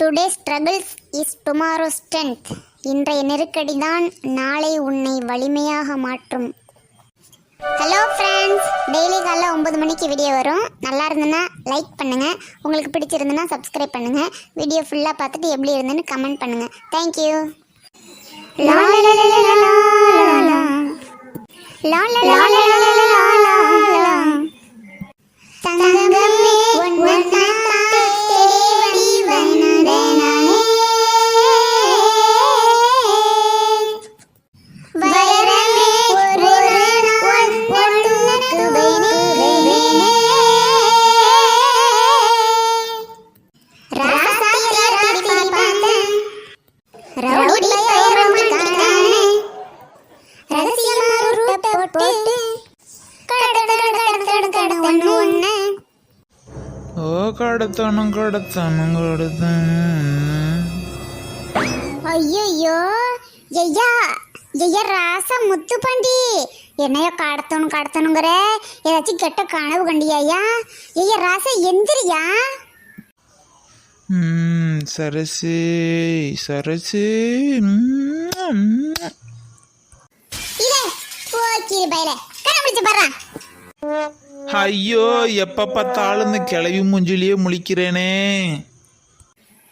Today struggles is tomorrow strength இன்றைய நெருக்கடி தான் நாளை உன்னை வலிமையாக மாற்றும். ஹலோ ஃப்ரெண்ட்ஸ் டெய்லி காலைல ஒம்பது மணிக்கு வீடியோ வரும். நல்லா இருந்ததுன்னா லைக் பண்ணுங்கள் உங்களுக்கு பிடிச்சிருந்ததுன்னா சப்ஸ்கிரைப் பண்ணுங்கள் வீடியோ ஃபுல்லாக பார்த்துட்டு எப்படி இருந்ததுன்னு கமெண்ட் பண்ணுங்கள் தேங்க்யூ கடத்தணும் கடத்தணும் கடத்தணும் ஐயோ ஐயா ஐயா ராசா முத்து பண்டி என்னையோ கடத்தணும் கடத்தணுங்கிற? ஏதாச்சும் கெட்ட கனவு கண்டியா ஐயா ஐயா ராசா எந்திரியா? சரசு சரசு. இதே போக்கிரி பையல. கண்டுபிடிச்சு பாரு ஐயோ எப்ப பார்த்தாலும் இந்த கிளவி மூஞ்சிலேயே முழிக்கிறேனே.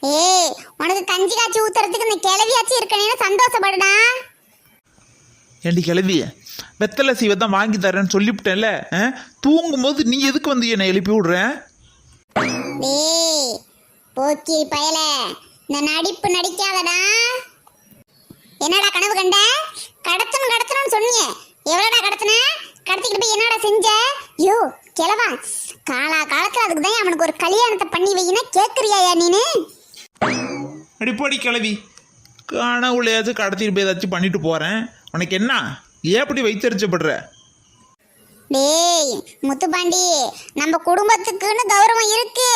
ஏய் உனக்கு கஞ்சி காய்ச்சி ஊத்துறதுக்கு இந்த கிளவியாச்சும் இருக்கணும்னு சந்தோஷப்படுடா. ஏண்டி கிளவி வெத்தலை சீவை தான் வாங்கி தரேன்னு சொல்லிவிட்டேன்ல? தூங்கும்போது நீ எதுக்கு வந்து என்னை எழுப்பி விடுற? டேய் போக்கிரி பயல இந்த நடிப்பு நடிக்காதடா. என்னடா கனவு கண்ட? கடத்தணும் கடத்தணும்னு சொன்னீங்க எவ்வளோடா கடத்தின? கடத்திக்கிட்டு போய் என்னடா செஞ்ச? யோ கிழவா காலா காலத்துல அதுக்கு தான் அவனுக்கு ஒரு கல்யாணத்தை பண்ணி வையினா கேட்குறியாயா நீனு? அடிப்படி கிளவி கனவுலையாச்சும் கடத்திட்டு போய் ஏதாச்சும் பண்ணிட்டு போறேன். உனக்கு என்ன? ஏன் அப்படி வைத்தறிச்சப்படுற? டேய் முத்துப்பாண்டி நம்ம குடும்பத்துக்குன்னு கௌரவம் இருக்கு.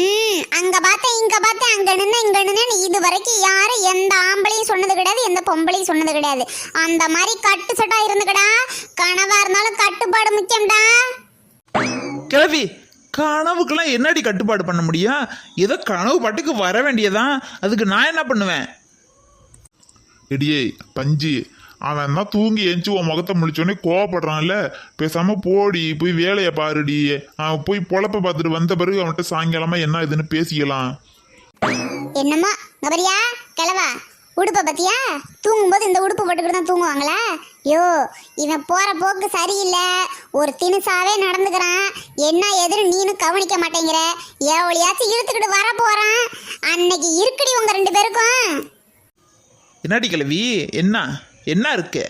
ம் அங்க பார்த்தேன் இங்க பார்த்தேன் அங்க நின்று இங்க நின்று இது வரைக்கும் யாரும் எந்த ஆம்பளையும் சொன்னது கிடையாது எந்த பொம்பளையும் சொன்னது கிடையாது. அந்த மாதிரி கட்டு சட்டா இருந்துக்கடா. கனவா இருந்தாலும் கட்டுப்பாடு முக்கியம்டா. கிளவி கனவுக்கெல்லாம் என்னடி கட்டுப்பாடு பண்ண முடியும்? ஏதோ கனவு பாட்டுக்கு வர வேண்டியதான் அதுக்கு நான் என்ன பண்ணுவேன்? எடியே பஞ்சு. அவன் தான் தூங்கி எஞ்சி உன் முகத்தை முழிச்சோடனே கோவப்படுறான்ல? பேசாம போடி போய் வேலையை பாருடி. அவன் போய் பொழப்ப பார்த்துட்டு வந்த பிறகு அவன்கிட்ட சாயங்காலமா என்ன இதுன்னு பேசிக்கலாம். என்னமோ கபரியா கிளவா உடுப்பை பத்தியா? தூங்கும்போது இந்த உடுப்பு போட்டுக்கிட்டு தான் தூங்குவாங்களா? யோ இவன் போற போக்கு சரியில்லை. ஒரு தினுசாவே நடந்துக்கிறான். என்ன எதுன்னு நீனும் கவனிக்க மாட்டேங்கிற. எவ்வளியாச்சும் இழுத்துக்கிட்டு வர போறான். அன்னைக்கு இருக்குடி உங்க ரெண்டு பேருக்கும். என்னடி கிழவி? என்ன? என்ன இருக்கு?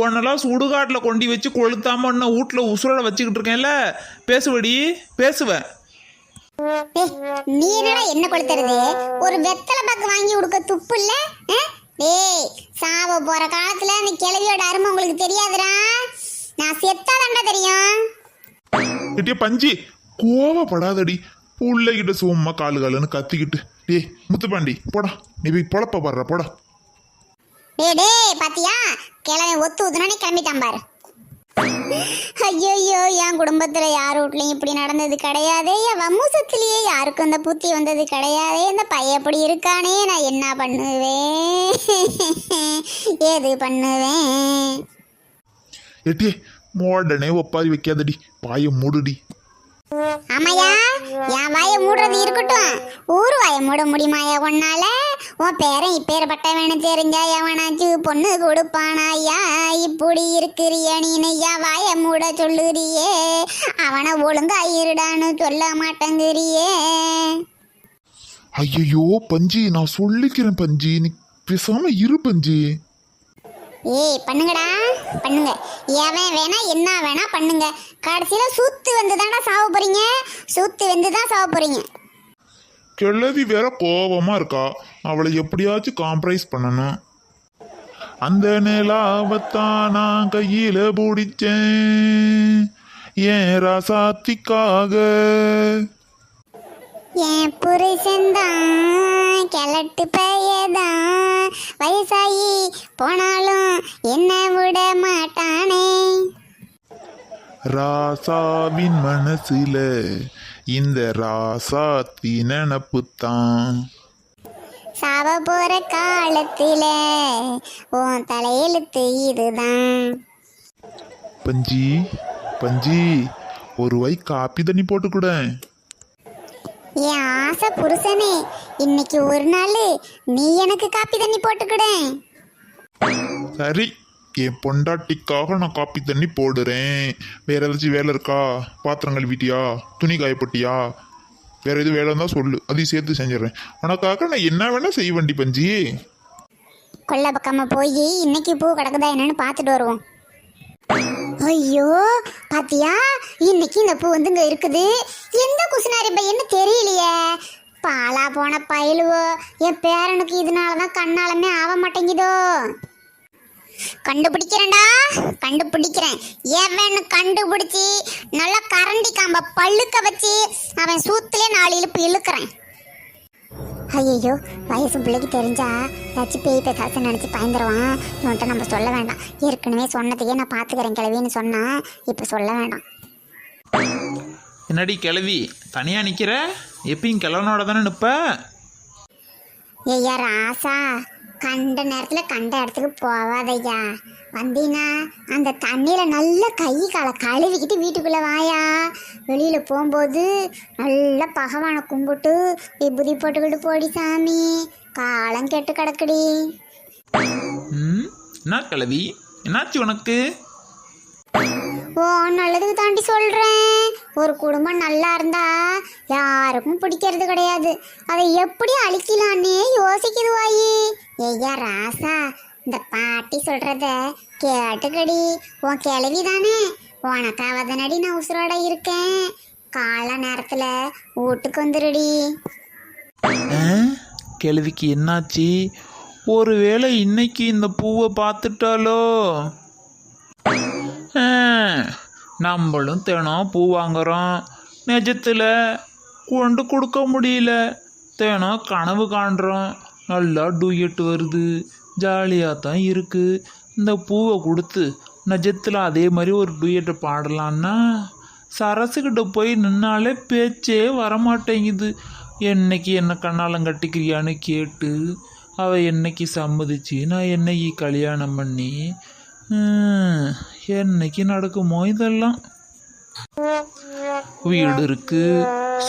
உன்னெல்லாம் சுடுகாட்டில் கொண்டு வச்சு கொளுத்தாம இன்னும் வீட்டில் உசுரோட வச்சுக்கிட்டு இருக்கேன்ல. பேசுவடி பேசுவேன் நீ என்னடா என்ன கொளுத்துறது? ஒரு வெத்தலை பாக்கு வாங்கி கொடுக்க துப்பு இல்ல? டேய் சாவ போற காலத்துல அந்த கிழவியோட அருமை உங்களுக்கு தெரியாதுடா. நான் செத்தாதான்டா தெரியும். எட்டியே பஞ்சு கோவப்படாதடி. பிள்ளைகிட்ட சும்மா காலு காலுன்னு கத்திக்கிட்டு. டேய் முத்துப்பாண்டி போடா. நீ போய் பொழப்ப பாடுற போடா. டேய் டேய் பாத்தியா? கிழவன் ஒத்து ஊத்துனே கிளம்பிட்டான் பாரு. ஐயோ என் குடும்பத்தில் யார் வீட்லையும் இப்படி நடந்தது கிடையாதே. என் வம்சத்துலேயே யாருக்கும் இந்த புத்தி வந்தது கிடையாதே. இந்த பையன் எப்படி இருக்கானே நான் என்ன பண்ணுவேன்? ஏது பண்ணுவேன்? எட்டி மோடனே ஒப்பாரி வைக்காதடி. பாய மூடுடி. ஆமாயா என் வாயை மூடுறது இருக்கட்டும். ஊர் வாய மூட முடியுமாயா உன்னால? உன் பேரன் இப்பேற்பட்டவனு தெரிஞ்சா எவனாச்சு பொண்ணு கொடுப்பானாயா இப்படி இருக்கிறிய நீனையா வாய வாயை மூட சொல்லுறியே. அவனை ஒழுங்கா இருடான்னு சொல்ல மாட்டேங்கிறியே. ஐயோ பஞ்சு நான் சொல்லிக்கிறேன் பஞ்சி. நீ பேசாம இரு பஞ்சி. ஏய் பண்ணுங்கடா. பண்ணுங்க. எவன் வேணா என்ன வேணா பண்ணுங்க. கடைசியில் சூத்து வந்து தான்டா சாவ போறீங்க. சூத்து வந்து தான் சாவ போறீங்க. கிழவி வேற கோபமா இருக்கா. அவளை எப்படியாச்சும் காம்ப்ரைஸ் பண்ணணும். அந்த நிலாவத்தான் நான் கையில பிடிச்சேன். ஏன் ராசாத்திக்காக? என் புருஷன்தான் கிழட்டு பையதான். வயசாகி போனாலும் என்ன விட மாட்டானே. ராசாவின் மனசுல இந்த ராசாத்தி நினப்புத்தான். சாவ போற காலத்துல உன் தலையெழுத்து இதுதான். பஞ்சி பஞ்சி ஒரு வை காப்பி தண்ணி போட்டு கூட என் ஆசை புருஷனே இன்னைக்கு ஒரு நாள் நீ எனக்கு காப்பி தண்ணி போட்டுக்கிடு. சரி என் பொண்டாட்டிக்காக நான் காப்பி தண்ணி போடுறேன். வேற ஏதாச்சும் வேலை இருக்கா? பாத்திரம் கழுவிட்டியா? துணி காயப்பட்டியா? வேற எதுவும் வேலை இருந்தால் சொல்லு. அதையும் சேர்த்து செஞ்சிடறேன். உனக்காக நான் என்ன வேணா செய்ய வண்டி பஞ்சி. கொல்லை பக்கமா போய் இன்னைக்கு பூ கிடக்குதா என்னன்னு பார்த்துட்டு வருவோம். ஐயோ பாத்தியா? இன்னைக்கு இந்த பூ வந்து இங்க இருக்குது. எந்த குசுனாரி பையன்னு தெரியலையே? பாலா போன பயலுவோ என் பேரனுக்கு இதனால தான் கண்ணாலமே ஆக மாட்டேங்குதோ? கண்டுபிடிக்கிறேன்டா கண்டுபிடிக்கிறேன். எவன்னு கண்டுபிடிச்சி நல்லா கரண்டி காம்ப பல்லுக்க வச்சு அவன் சூத்துலேயே நாலு இழுப்பு இழுக்கிறேன். ஐயோ வயசு பிள்ளைக்கு தெரிஞ்சா ஏதாச்சும் பேய் பேசாசு நினச்சி பயந்துருவான். இவன்கிட்ட நம்ம சொல்ல வேண்டாம். ஏற்கனவே சொன்னதையே நான் பார்த்துக்கிறேன் கிளவின்னு சொன்னா இப்போ சொல்ல வேண்டாம். என்னடி கிளவி தனியா நிக்கிற? எப்பயும் கிழவனோட தானே நிப்ப? ஐயா ராசா. கண்ட நேரத்தில் கண்ட இடத்துக்கு போகாதையா வந்தீனா அந்த தண்ணியில் நல்ல கை காலை கழுவிக்கிட்டு வீட்டுக்குள்ளே வாயா. வெளியில் போகும்போது நல்லா பகவானை கும்பிட்டு விபூதி போட்டுக்கிட்டு போடி சாமி. காலம் கெட்டு கிடக்குடி. என்ன கிளவி என்னாச்சு உனக்கு? ஓ நல்லதுக்கு தாண்டி சொல்கிறேன் ஒரு குடும்பம் நல்லா இருந்தா யாருக்கும் பிடிக்கிறது கிடையாது. அதை எப்படி அழிக்கலான்னு யோசிக்குது வாயி. ஐயா ராசா இந்த பாட்டி சொல்கிறத கேட்டுக்கடி. உன் கிளவி தானே. உனக்காக தானடி நான் உசுரோட இருக்கேன். கால நேரத்தில் வீட்டுக்கு வந்துடுடி ஆ? கிழவிக்கு என்னாச்சு? ஒருவேளை இன்னைக்கு இந்த பூவை பார்த்துட்டாலோ நம்மளும் தினம் பூ வாங்குகிறோம் நிஜத்தில் கொண்டு கொடுக்க முடியல. தினம் கனவு காண்றோம். நல்லா டூயட் வருது. ஜாலியாக தான் இருக்குது இந்த பூவை கொடுத்து நிஜத்தில் அதே மாதிரி ஒரு டூயட்டை பாடலான்னா சரசுக்கிட்ட போய் நின்னாலே பேச்சே வரமாட்டேங்குது. என்னைக்கு என்ன கண்ணாலம் கட்டிக்கிறியான்னு கேட்டு அவள் என்னைக்கு சம்மதிச்சு நான் என்னைக்கு கல்யாணம் பண்ணி என்னைக்கு நடக்குமோ இதெல்லாம்? வீடு இருக்கு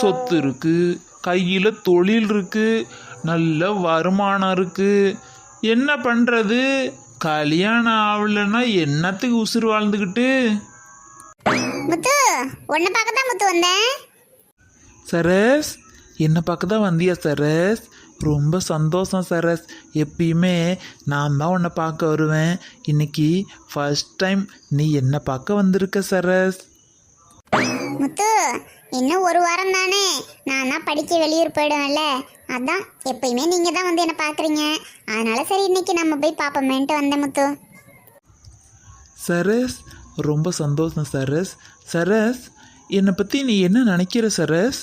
சொத்து இருக்கு கையில் தொழில் இருக்கு நல்ல வருமானம் இருக்கு. என்ன பண்ணுறது கல்யாணம் ஆகலைன்னா என்னத்துக்கு உசுறு வாழ்ந்துக்கிட்டு முத்து உன்னை பார்க்க தான் முத்து வந்தேன். சரஸ் என்னை பார்க்க தான் வந்தியா சரஸ்? ரொம்ப சந்தோஷம் சரஸ் எப்பயுமே நான் தான் உன்னை பார்க்க வருவேன். இன்னைக்கு ஃபர்ஸ்ட் டைம் நீ என்னை பார்க்க வந்திருக்க சரஸ் முத்து இன்னும் ஒரு வாரம் தானே. நான் தான் படிக்க வெளியூர் போயிடுவேன்ல. அதான் எப்பயுமே நீங்கள் தான் வந்து என்னை பார்க்குறீங்க. அதனால சரி இன்னைக்கு நம்ம போய் பார்ப்போமேன்ட்டு வந்தேன் முத்து. சரஸ் ரொம்ப சந்தோஷம் சரஸ் சரஸ் என்னை பற்றி நீ என்ன நினைக்கிற சரஸ்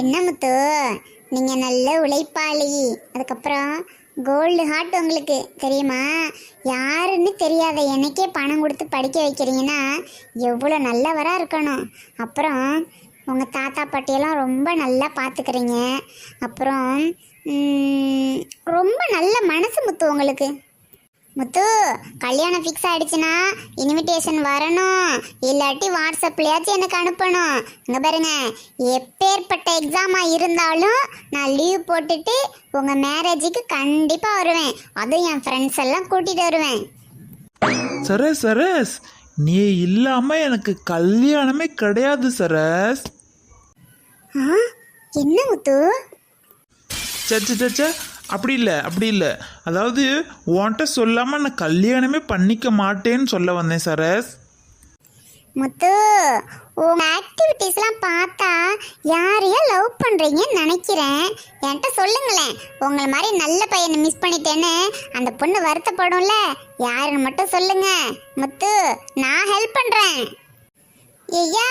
என்ன முத்து? நீங்கள் நல்ல உழைப்பாளி. அதுக்கப்புறம் கோல்டு ஹார்ட் உங்களுக்கு தெரியுமா? யாருன்னு தெரியாத எனக்கே பணம் கொடுத்து படிக்க வைக்கிறீங்கன்னா எவ்வளோ நல்லவராக இருக்கணும். அப்புறம் உங்கள் தாத்தா பாட்டியெல்லாம் ரொம்ப நல்லா பார்த்துக்கிறீங்க அப்புறம் ரொம்ப நல்ல மனசு முத்து உங்களுக்கு. முத்து கல்யாணம் ஃபிக்ஸ் ஆயிடுச்சுன்னா இன்விடேஷன் வரணும். இல்லாட்டி வாட்ஸ்அப்லயாச்சும் எனக்கு அனுப்பணும். இங்க பாருங்க எப்பேற்பட்ட எக்ஸாமா இருந்தாலும் நான் லீவ் போட்டுட்டு உங்க மேரேஜுக்கு கண்டிப்பா வருவேன். அதுவும் என் ஃப்ரெண்ட்ஸ் எல்லாம் கூட்டிட்டு வருவேன். சரஸ் சரஸ் நீ இல்லாமல் எனக்கு கல்யாணமே கிடையாது சரஸ். ஆ? என்ன முத்து? சச்ச சச்ச அப்படி இல்லை அப்படி இல்லை. அதாவது உன்கிட்ட சொல்லாமல் நான் கல்யாணமே பண்ணிக்க மாட்டேன்னு சொல்ல வந்தேன் சரஸ். முத்து உங்க ஆக்டிவிட்டீஸ்லாம் பார்த்தா யாரையோ லவ் பண்ணுறீங்கன்னு நினைக்கிறேன். என்கிட்ட சொல்லுங்களேன். உங்களை மாதிரி நல்ல பையனை மிஸ் பண்ணிட்டேன்னு அந்த பொண்ணு வருத்தப்படும்ல? யாருன்னு மட்டும் சொல்லுங்க. முத்து நான் ஹெல்ப் பண்ணுறேன் ஐயா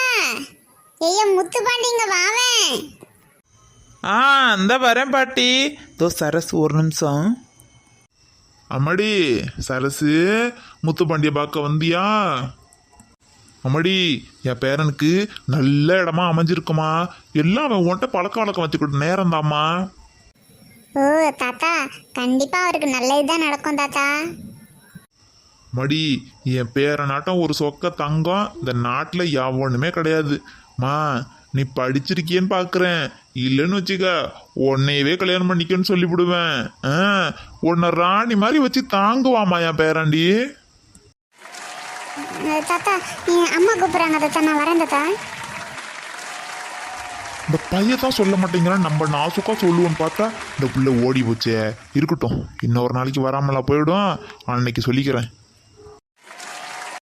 ஐயா முத்து பாண்டிங்க வாவேன். ஆ இந்த வரேன் பாட்டி. தோ சரஸ் ஒரு நிமிஷம். அம்மாடி சரசு முத்துப்பாண்டிய பார்க்க வந்தியா? அம்மாடி என் பேரனுக்கு நல்ல இடமா அமைஞ்சிருக்குமா? எல்லாம் அவன் உன்ட்ட பழக்க வழக்கம் வச்சுக்கிட்டு நேரம் தாம்மா ஓ தாத்தா கண்டிப்பா அவருக்கு நல்லதுதான் நடக்கும் தாத்தா. மடி என் பேரனாட்டம் ஒரு சொக்க தங்கம். இந்த நாட்டில் எவனுமே கிடையாது. மா நீ படிச்சிருக்கியன்னு பார்க்குறேன் இல்லைன்னு வச்சுக்க உன்னையவே கல்யாணம் பண்ணிக்கன்னு சொல்லிவிடுவேன். ஆ உன்னை ராணி மாதிரி வச்சு தாங்குவாமா என் பேராண்டி? தாத்தா என் அம்மா கூப்பிட்றாங்க தாத்தா. நான் வரேன் தாத்தா. இந்த பையன் தான் சொல்ல மாட்டேங்கிறான். நம்ம நாசுக்கா சொல்லுவோன்னு பார்த்தா. இந்த புள்ள ஓடி போச்சே. இருக்கட்டும். இன்னொரு நாளைக்கு வராமலா போயிடும். அன்னைக்கு சொல்லிக்கிறேன்.